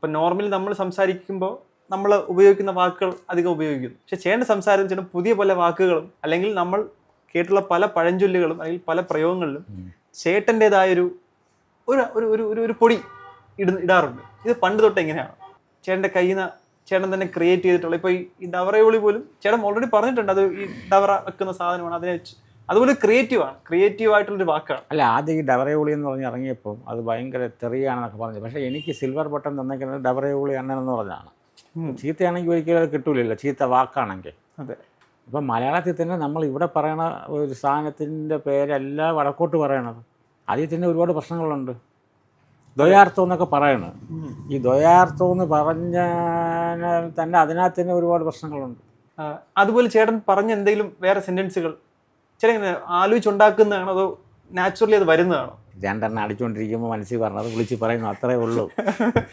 ഇപ്പം നോർമലി നമ്മൾ സംസാരിക്കുമ്പോൾ നമ്മൾ ഉപയോഗിക്കുന്ന വാക്കുകൾ അധികം ഉപയോഗിക്കുന്നു. പക്ഷെ ചേട്ടൻ സംസാരം ചേട്ടൻ പുതിയ പല വാക്കുകളും അല്ലെങ്കിൽ നമ്മൾ കേട്ടുള്ള പല പഴഞ്ചൊല്ലുകളും അല്ലെങ്കിൽ പല പ്രയോഗങ്ങളിലും ചേട്ടന്റെതായൊരു ഒരു ഒരു ഒരു ഒരു ഒരു പൊടി ഇട ഇടാറുണ്ട്. ഇത് പണ്ട് തൊട്ട് എങ്ങനെയാണ്? ചേട്ടന്റെ കയ്യിൽ നിന്ന് ചേട്ടൻ തന്നെ ക്രിയേറ്റ് ചെയ്തിട്ടുള്ള ഇപ്പോൾ ഈ ഡവറയോളി പോലും ചേട്ടൻ ഓൾറെഡി പറഞ്ഞിട്ടുണ്ട് അത് ഈ ഡവറ വെക്കുന്ന സാധനമാണ് അതിനെ വെച്ച് അതുപോലെ ക്രിയേറ്റീവ് ആണ്. ക്രിയേറ്റീവ് ആയിട്ടുള്ളൊരു വാക്കാണ്. അല്ല ആദ്യം ഈ ഡബറയുളി എന്ന് പറഞ്ഞ് ഇറങ്ങിയപ്പോൾ അത് ഭയങ്കര തെറിയാണെന്നൊക്കെ പറഞ്ഞു. പക്ഷേ എനിക്ക് സിൽവർ ബട്ടൺ തന്നേക്കുന്നത് ഡബറയുളി അണ്ണനെന്ന് പറഞ്ഞാണ് ചീത്തയാണെങ്കിൽ ഒരിക്കലും അത് കിട്ടൂലല്ലോ ചീത്ത വാക്കാണെങ്കിൽ. അതെ. ഇപ്പം മലയാളത്തിൽ തന്നെ നമ്മൾ ഇവിടെ പറയണ ഒരു സാധനത്തിന്റെ പേരല്ല വടക്കോട്ട് പറയണത്. അതിൽ തന്നെ ഒരുപാട് പ്രശ്നങ്ങളുണ്ട്. ദ്വയാർത്ഥം എന്നൊക്കെ പറയണത്. ഈ ദ്വയാർത്ഥം എന്ന് പറഞ്ഞ തന്നെ അതിനകത്ത് തന്നെ ഒരുപാട് പ്രശ്നങ്ങളുണ്ട്. അതുപോലെ ചേട്ടൻ പറഞ്ഞ എന്തെങ്കിലും വേറെ സെന്റൻസുകൾ ഇങ്ങനെ ആലോചിച്ചുണ്ടാക്കുന്നതാണോ അതോ നാച്ചുറലി അത് വരുന്നതാണോ? രണ്ടെണ്ണം അടിച്ചുകൊണ്ടിരിക്കുമ്പോൾ മനസ്സിൽ പറഞ്ഞത് വിളിച്ച് പറയുന്നു അത്രേ ഉള്ളൂ.